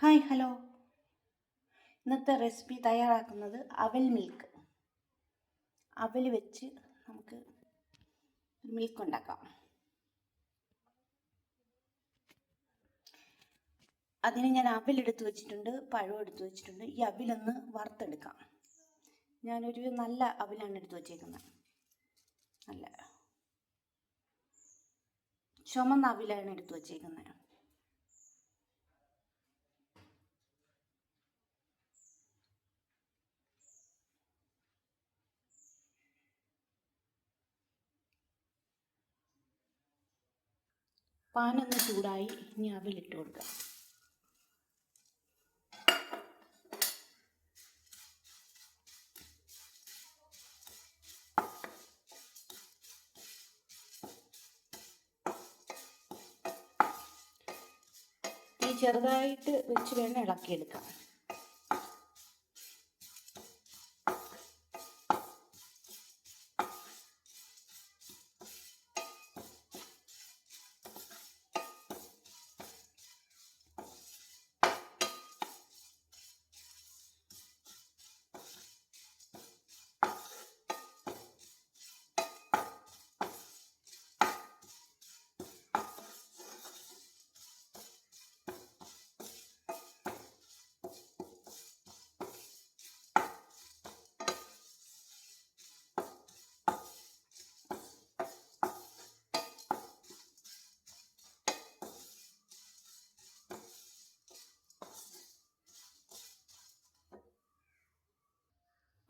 Hi hello. ഇന്നത്തെ recipe തയ്യാറാക്കുന്നത് അവൽ മിൽക്ക് അവൽ വെച്ച് നമുക്ക് മിൽക്ക് ഉണ്ടാക്കാം. അതിന് ഞാൻ അവൽ എടുത്ത് വെച്ചിട്ടുണ്ട് പഴം എടുത്ത് വെച്ചിട്ടുണ്ട്. ഈ അവിലൊന്ന് വറുത്തെടുക്കാം. ഞാനൊരു നല്ല അവിലാണ് എടുത്ത് വെച്ചേക്കുന്നത്. നല്ല ചുമന്ന അവിലാണ് എടുത്ത് വെച്ചേക്കുന്നത്. പാനൊന്ന് ചൂടായി ഇനി അവിലിട്ട് കൊടുക്കുക ചെറുതായിട്ട് വെച്ച് വേണം ഇളക്കിയെടുക്കാം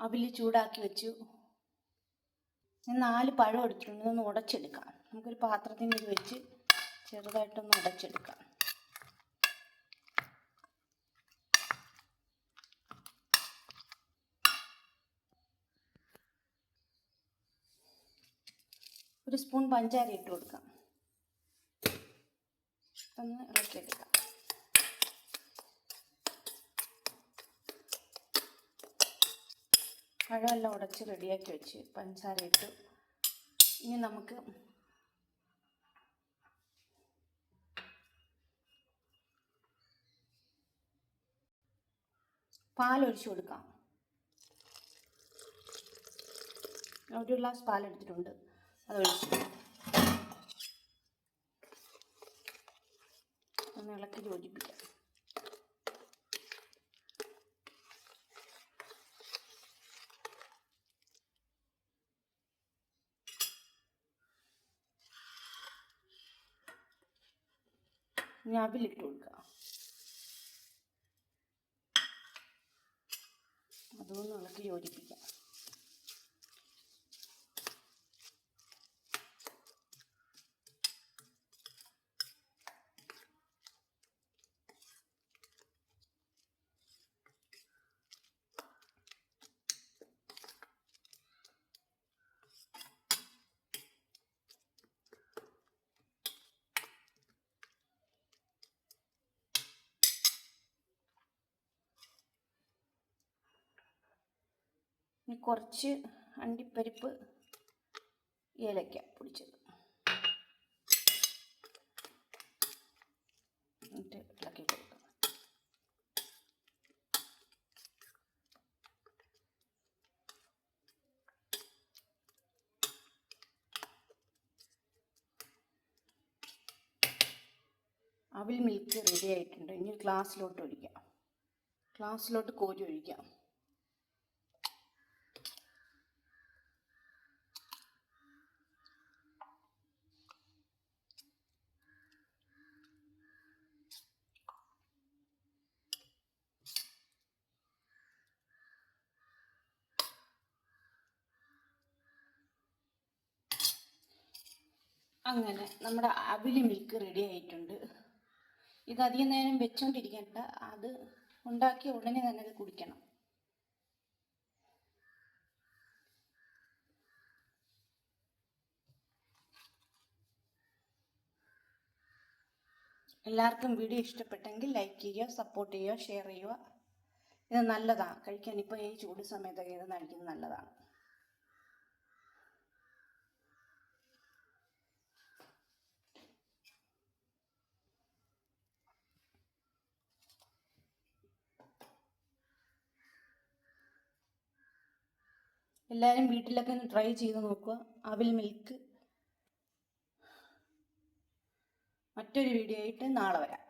അവിൽ ചൂടാക്കി വെച്ചു. ഞാൻ നാല് പഴം എടുത്തിട്ടുണ്ട്. ഒന്ന് ഉടച്ചെടുക്കാം. നമുക്കൊരു പാത്രത്തിന്റെ ഇത് വെച്ച് ചെറുതായിട്ടൊന്ന് ഉടച്ചെടുക്കാം. ഒരു സ്പൂൺ പഞ്ചാര ഇട്ട് കൊടുക്കാം. ഒന്ന് ഇളക്കിയെടുക്കാം. പഴമെല്ലാം ഉടച്ച് റെഡിയാക്കി വെച്ച് പഞ്ചസാര ഇട്ട് ഇനി നമുക്ക് പാലൊഴിച്ച് കൊടുക്കാം. ഒരു ഗ്ലാസ് പാലെടുത്തിട്ടുണ്ട്. അത് ഒഴിച്ചു. ഒന്ന് ഇളക്കി യോജിപ്പിക്കാം. ഇനി അവിലിട്ട് കൊടുക്കുക അതൊന്ന് ഇളക്കി യോജിപ്പിക്കാം. ഇനി കുറച്ച് അണ്ടിപ്പരിപ്പ് ഏലക്ക പൊടിച്ചത്. എന്നിട്ട് ഇളക്കി അവിൽ മിൽക്ക് റെഡി ആയിട്ടുണ്ട്. ഇനി ഗ്ലാസ്സിലോട്ട് ഒഴിക്കാം. ഗ്ലാസ്സിലോട്ട് കോരി ഒഴിക്കാം. അങ്ങനെ നമ്മുടെ അവിലി മിൽക്ക് റെഡി ആയിട്ടുണ്ട്. ഇത് അധികം നേരം വെച്ചോണ്ടിരിക്കണ്ട. അത് ഉണ്ടാക്കിയ ഉടനെ തന്നെ അത് കുടിക്കണം. എല്ലാവർക്കും വീഡിയോ ഇഷ്ടപ്പെട്ടെങ്കിൽ ലൈക്ക് ചെയ്യുക സപ്പോർട്ട് ചെയ്യുക ഷെയർ ചെയ്യുക. ഇത് നല്ലതാണ് കഴിക്കാൻ ഇപ്പോൾ ഈ ചൂട് സമയത്തൊക്കെ ഇത് നടിക്കുന്നത് നല്ലതാണ്. എല്ലാവരും വീട്ടിലൊക്കെ ഒന്ന് ട്രൈ ചെയ്ത് നോക്കുക. അവിൽ മിൽക്ക്. മറ്റൊരു വീഡിയോ ആയിട്ട് നാളെ വരാം.